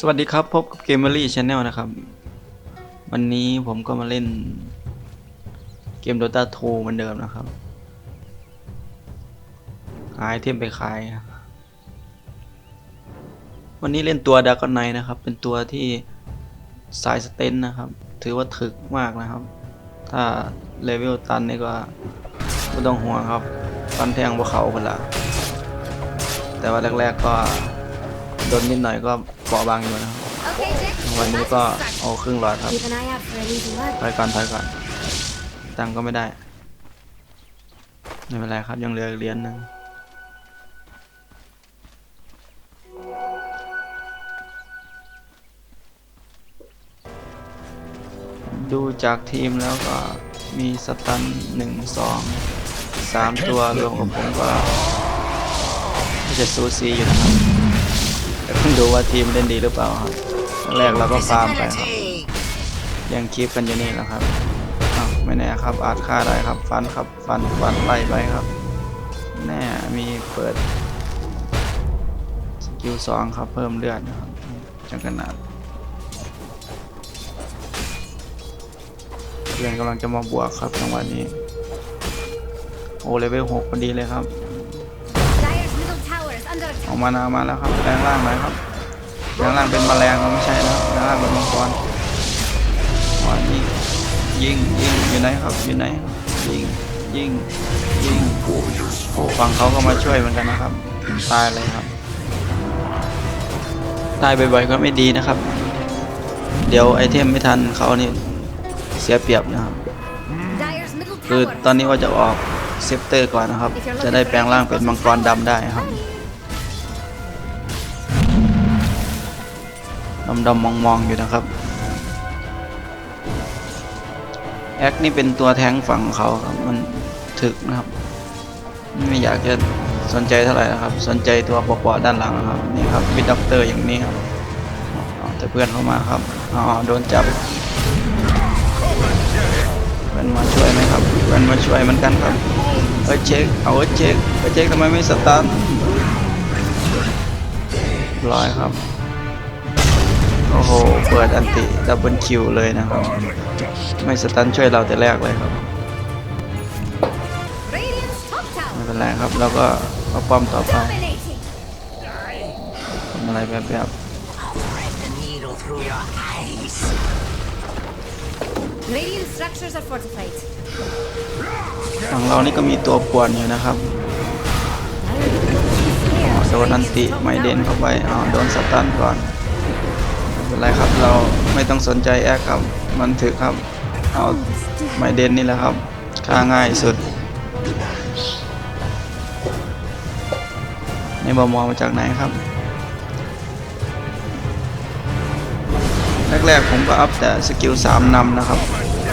สวัสดีครับพบกับเกมเมอรี่ชาแนลนะครับ วันนี้ผมก็มาเล่น เกม Dota 2เหมือนเดิมนะครับ หาไอเทมไปขาย วันนี้เล่นตัวดากอนไนนะครับ เป็นตัวที่สายสเตนนะครับ ถือว่าถึกมากนะครับ ถ้าเลเวลตันนี่ก็ไม่ต้องห่วงครับฟันแทงบนเขาคนละแต่ว่าแรก ๆก็ โดนนิดหน่อยก็เปราะบางอยู่นะครับ Okay, Dick. วันนี้ก็เอาครึ่งหลอดครับ Keep an eye out for any blood. ถอยก่อนถอยก่อนตังค์ก็ไม่ได้ ไม่เป็นไรครับยังเหลืออีกเหรียญหนึ่งดูจากทีมแล้วก็มีสตันหนึ่งสองสามตัวรวมกับผมก็จะซูซีอยู่นะครับ ดูว่าทีมเล่นดีหรือเปล่าครับแรกเราก็ฟาร์มไปครับยังคลิปกันอยู่นี่แหละครับอ้าวไม่แน่ครับอาจฆ่าได้ครับ ฟันครับฟันฟันไล่ไปครับ แน่มีเปิดสกิลสองครับเพิ่มเลือดนะครับจังขนาดเพื่อนกำลังจะมาบวกครับจังหวะนี้ โอ้เลเวลหกพอดีเลยครับ ออกมานามาแล้วครับแปลงร่างหน่อยครับแปลงร่างเป็นแมลงไม่ใช่นะครับแปลงร่างเป็นมังกรวันนี้ยิงยิงอยู่ไหนครับอยู่ไหนยิงยิงยิงฝั่งเขาก็มาช่วยเหมือนกันนะครับตายเลยครับตายบ่อยๆก็ไม่ดีนะครับ เดี๋ยวไอเทมไม่ทันเขานี่เสียเปรียบนะครับคือตอนนี้ว่าจะออกเซฟเตอร์ก่อนนะครับ จะได้แปลงร่างเป็นมังกรดำได้ครับ ดำดำมองมองๆอยู่นะครับแอคนี่เป็นตัวแทงฝั่งเขาครับมันถึกนะครับ ไม่อยากจะสนใจเท่าไหร่นะครับ สนใจตัวปอๆด้านหลังนะครับนี่ครับบิดด็อกเตอร์อย่างนี้ครับแต่เพื่อนเข้ามาครับอ๋อโดนจับเพื่อนมาช่วยไหมครับเพื่อนมาช่วยเหมือนกันครับเอ้เช็คเอาเอ้เช็คเอ้เช็คทำไมไม่สตาร์ทร้อยครับ โอ้โห เปิดอันติดับเบิลคิวเลยนะครับ ไม่สตันช่วยเราแต่แรกเลยครับ ไม่เป็นไรครับ แล้วก็เอาป้อมต่อไปทำอะไรแบบแบบฝั่งเรานี่ก็มีตัวป่วนอยู่นะครับโดนอันติไม่เด่นเข้าไปอ๋อโดนสตันก่อน เป็นไรครับเราไม่ต้องสนใจแอคครับ มันถือครับเอาไม่เด่นนี่แหละครับฆ่าง่ายสุดในบอมอมาจากไหนครับ แรกๆผมก็อัพแต่สกิล3นำนะครับ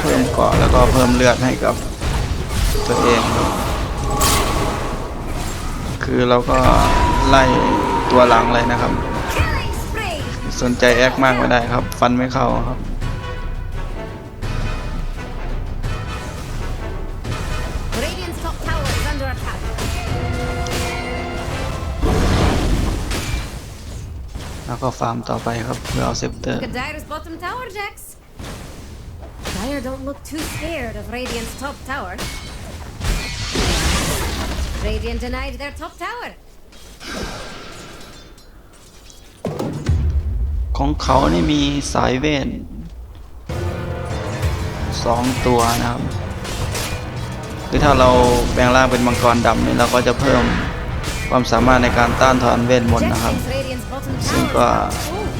เพิ่มเกาะแล้วก็เพิ่มเลือดให้กับตัวเองครับคือเราก็ไล่ตัวหลังเลยนะครับ สนใจแอคมากไม่ได้ครับ ฟันไม่เข้าครับ Radiant's top tower is under attack. แล้วก็ฟาร์มต่อไปครับเพื่อเอาเซปเตอร์ Look at Dyer's bottom tower, Jax. Dyer don't look too scared of Radiant's top tower. Radiant denied their top tower. ของเขานี่มีสายเวทสองตัวนะครับคือถ้าเราแปลงร่างเป็นมังกรดำนี่เราก็จะเพิ่มความสามารถในการต้านทานเวทมนต์นะครับ ซึ่งก็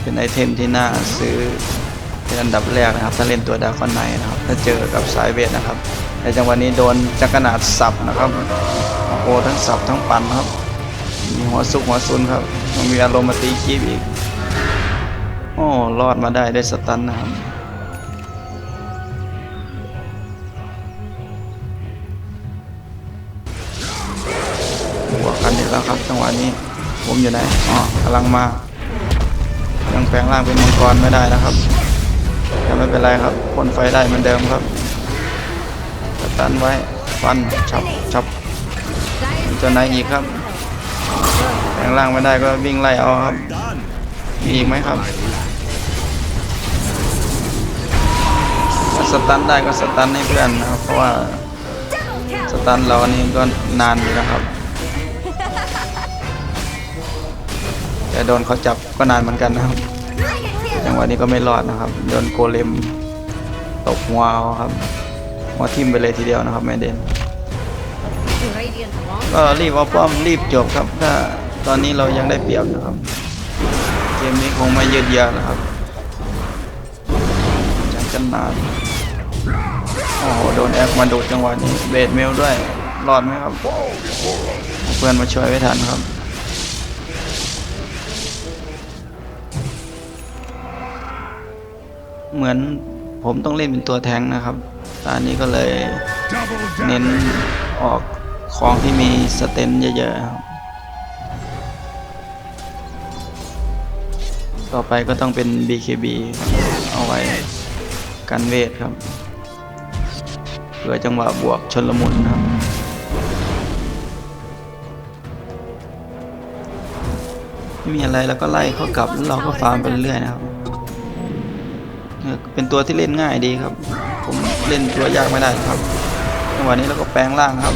เป็นไอเทมที่น่าซื้อเป็นอันดับแรกนะครับ ถ้าเล่นตัวดาคอนไนนะครับ ถ้าเจอกับสายเวทนะครับ ในจังหวะนี้โดนจักรนาดสับนะครับโอ้ทั้งสับทั้งปั่นครับ มีหัวสุกหัวซุนครับมันมีอารมณ์มาตีคีบอีก อ้รอดมาได้ได้สตันนะครับ บวกกันอีกแล้วครับจังหวะนี้ ผมอยู่ไหน อ๋อกำลังมา ยังแปลงร่างเป็นมังกรไม่ได้นะครับแต่ไม่เป็นไรครับพ่นไฟได้เหมือนเดิมครับสตันไว้ฟันชับชับ Dyer's ตัวไหนอีกครับแปลงร่างไม่ได้ก็วิ่งไล่เอาครับมีอีกไหมครับ สตันได้ก็สตันให้เพื่อนนะครับ เพราะว่าสตันเรานี่ก็นานอยู่นะครับ แต่โดนเขาจับก็นานเหมือนกันนะครับจังหวะนี้ก็ไม่รอดนะครับ โดนโกเลมตบหัวเอาครับหัวทิ่มไปเลยทีเดียวนะครับไม่เด่นก็รีบเอาป้อมรีบจบครับ ถ้าตอนนี้เรายังได้เปรียบนะครับ เกมนี้คงไม่ยืดเยื้อนะครับจังกันนาน โอ้โหโดนแอคมาดูดจังหวะนี้เบดเมลด้วยรอดไหมครับ เพื่อนมาช่วยไว้ทันครับเหมือนผมต้องเล่นเป็นตัวแทงนะครับ ตอนนี้ก็เลยเน้นออกของที่มีสเตนเยอะๆครับ ต่อไปก็ต้องเป็น BKB ครับเอาไว้กันเวทครับ เพื่อจังหวะบวกชนละมุนครับไม่มีอะไรแล้วก็ไล่เขากลับแล้วเราก็ฟาร์มไปเรื่อยนะครับเป็นตัวที่เล่นง่ายดีครับ ผมเล่นตัวยากไม่ได้ครับจังหวะนี้เราก็แปลงร่างครับ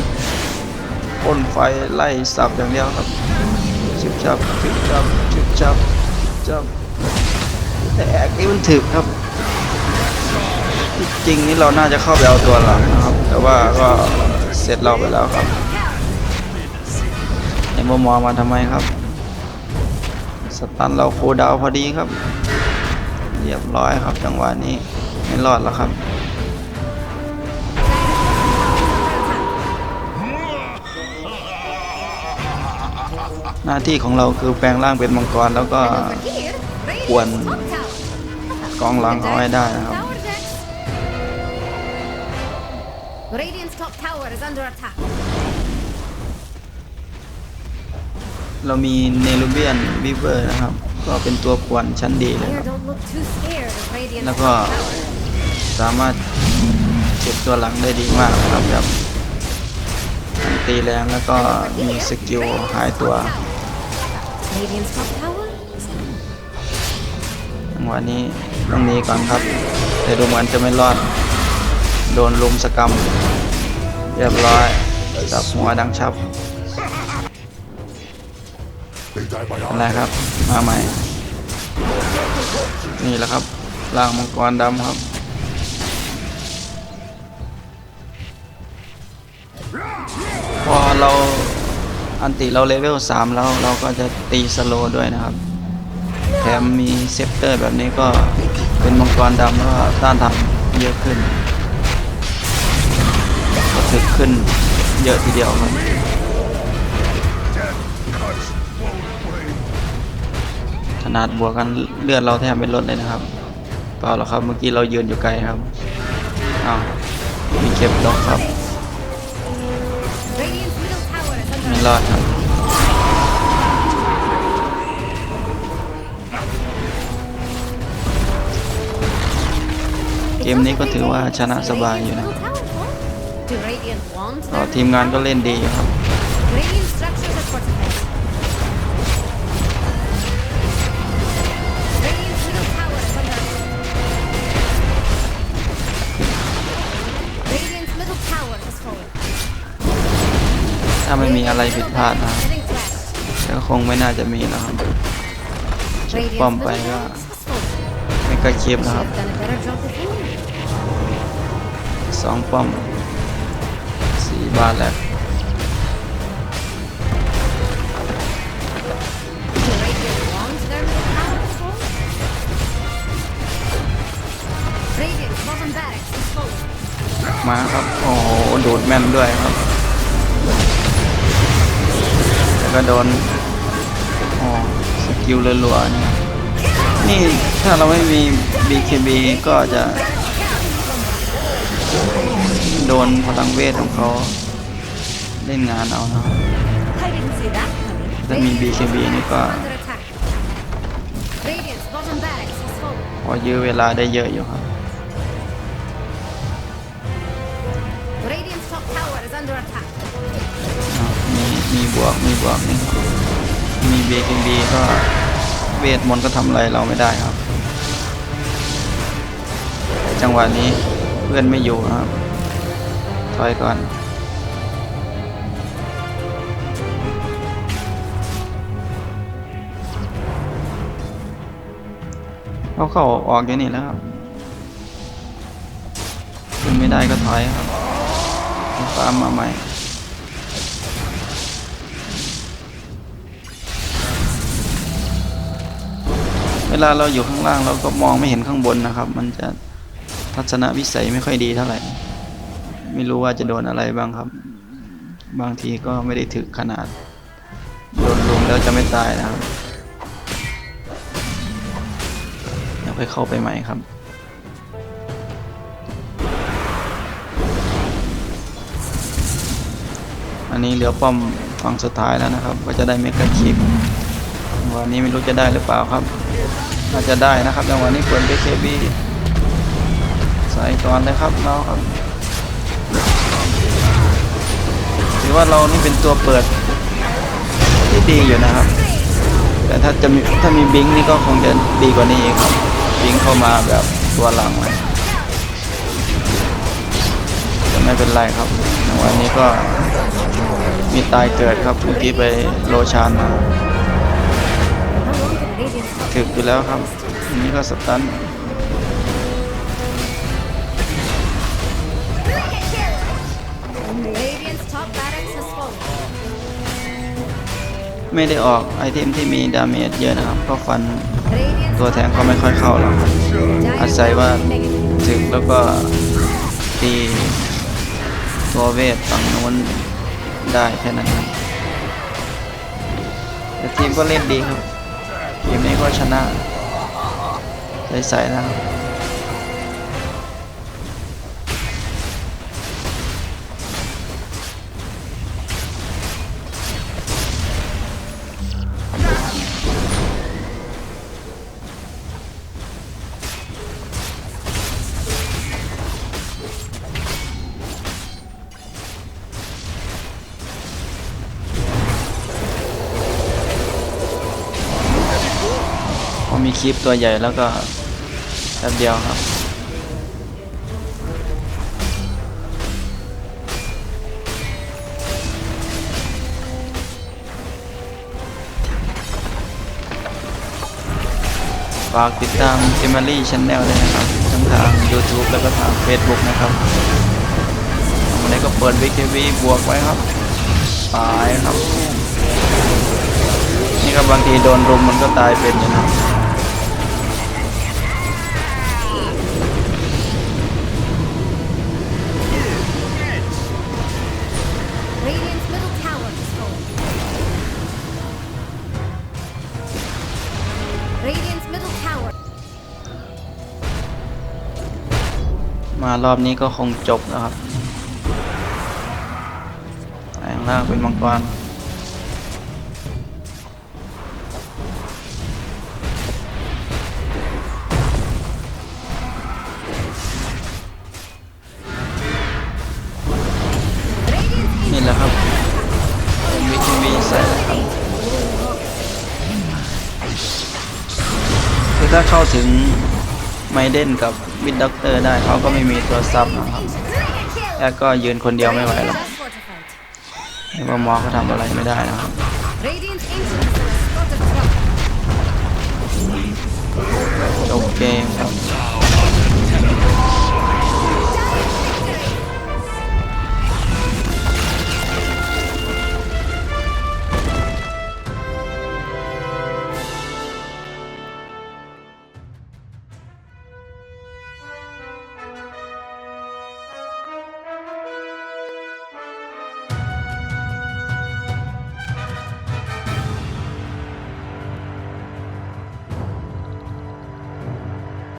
พ่นไฟไล่สับอย่างเดียวครับชิบชับชิบชับชิบชับชิบชับแต่แอกนี่มันถึกครับ จริงนี่เราน่าจะเข้าไปเอาตัวหลังนะครับ แต่ว่าก็เสร็จเราไปแล้วครับในมุมมอมาทำไมครับ สตันเราโคดาวพอดีครับ เรียบร้อยครับจังหวะนี้ไม่รอดแล้วครับหน้าที่ของเราคือแปลงร่างเป็นมังกรแล้วก็ And over here, Radiant's One. top tower. กองหลังเอาไว้ได้นะครับ under attack. เรามีเนลูเบียนวิเวอร์นะครับ ก็เป็นตัวป่วนชั้นดีเลยค Here, รับ don't look too scared of Radiant's แล้วก็ top tower. สามารถเก็บตัวหลังได้ดีมากนะครับแบบตีแรงแล้วก็มีสกิลหายตัว Radiant's top tower is จังหวะนี้ต้องหนีก่อนครับ แต่ดูเหมือนจะไม่รอด โดนลุมสกรรม เรียบร้อยจับหัวดังชับอะไรครับ มาใหม่ นี่แหละครับร่างมังกรดำครับ พอเราอันติเราเลเวล 3 แล้วเราก็จะตีสโลด้วยนะครับ แถมมีเซปเตอร์แบบนี้ก็เป็นมังกรดำแล้วก็ต้านทานเยอะขึ้น ขึ้นเยอะทีเดียวครับขนาดบวกกันเลือดเราแทบไม่ลดเลยนะครับเปล่าหรอกครับเมื่อกี้เรายืนอยู่ไกลครับอ้าวมีเก็บดอกครับไม่รอดครับเกมนี้ก็ถือว่าชนะสบายอยู่นะ Do Radiant want ก็ them? ทีมงานก็เล่นดีอยู่ครับ Radiant structures are fortified. Radiant's middle tower is under Radiant's middle tower has fallen. ถ้าไม่มีอะไรผิดพลาดนะครับ Getting thrashed. แต่ก็คงไม่น่าจะมีนะครับเช็ค Radiant's ป้อมไป middle ก็ tower has fallen. ไม่กล้าคลิป Should นะครับ have done a better job before. สองป้อม ที่บ้านแหละมาครับ โอ้โหโดดแม่นด้วยครับ แล้วก็โดนอ๋อสกิลรัวๆนี่ นี่ถ้าเราไม่มี BKB ก็จะ โดนพลังเวทของเขาเล่นงานเอานะครับ I didn't see that coming. ถ้ามี BKB นี่ก็พอยื้อเวลาได้เยอะอยู่ครับ มีมีบวกมีบวกนี่ครับมี BKB ก็วทมนต์ก็ทำอะไรเราไม่ได้ครับ จังหวะนี้เพื่อนไม่อยู่ครับ ถอยก่อน เขาเข้าออกอยู่นี้แล้วครับขึ้นไม่ได้ก็ถอยครับฟามมาใหม่เวลาเราอยู่ข้างล่างเราก็มองไม่เห็นข้างบนนะครับ มันจะทัศนวิสัยไม่ค่อยดีเท่าไหร่ ไม่รู้ว่าจะโดนอะไรบ้างครับ บางทีก็ไม่ได้ถึกขนาด โดนลุมแล้วจะไม่ตายนะครับเดี๋ยวค่อยเข้าไปใหม่ครับอันนี้เหลือป้อมฝั่งสุดท้ายแล้วนะครับ ก็จะได้เมกะคิปวันนี้ไม่รู้จะได้หรือเปล่าครับน่าจะได้นะครับจังหวะนี้เปิด BKB ใส่ก่อนเลยครับเราครับ ถือว่าเรานี่เป็นตัวเปิดที่ดีอยู่นะครับ แต่ถ้าจะมีถ้ามีบิงนี่ก็คงจะดีกว่านี้อีกครับ บิงเข้ามาแบบตัวหลังเลยแต่ไม่เป็นไรครับจังหวะนี้ก็มีตายเกิดครับเมื่อกี้ไปโลชานมาถึกอยู่แล้วครับอันนี้ก็สตัน ไม่ได้ออกไอเทมที่มีดาเมจเยอะนะครับก็ฟันตัวแทงก็ไม่ค่อยเข้าหรอกครับอาศัยว่าถึกแล้วก็ตีตัวเวทฝั่งนู้นได้แค่นั้นแต่ทีมก็เล่นดีครับทีมนี้ก็ชนะใสๆนะครับ คลิปตัวใหญ่แล้วก็แป๊บเดียวครับ ฝากติดตาม e m i l y Channel ด้วยนะครับทั้งทาง YouTube แล้วก็ทาง Facebook นะครับวันนี้ก็เปิด VKV บวกไว้ครับตายครับ นี่ก็บางทีโดนรุมมันก็ตายเป็นอยู่นะครับ มารอบนี้ก็คงจบแล้วครับแปลงล่างเป็นมังกรนี่แหละครับวิทีวีใส่ครับคือถ้าเข้าถึง ไมเดนกับวิดด็อกเตอร์ได้เขาก็ไม่มีตัวซับนะครับ แล้วก็ยืนคนเดียวไม่ไหวหรอกเห็ว่ามอเขาทำอะไรไม่ได้นะครับจบเกมครับ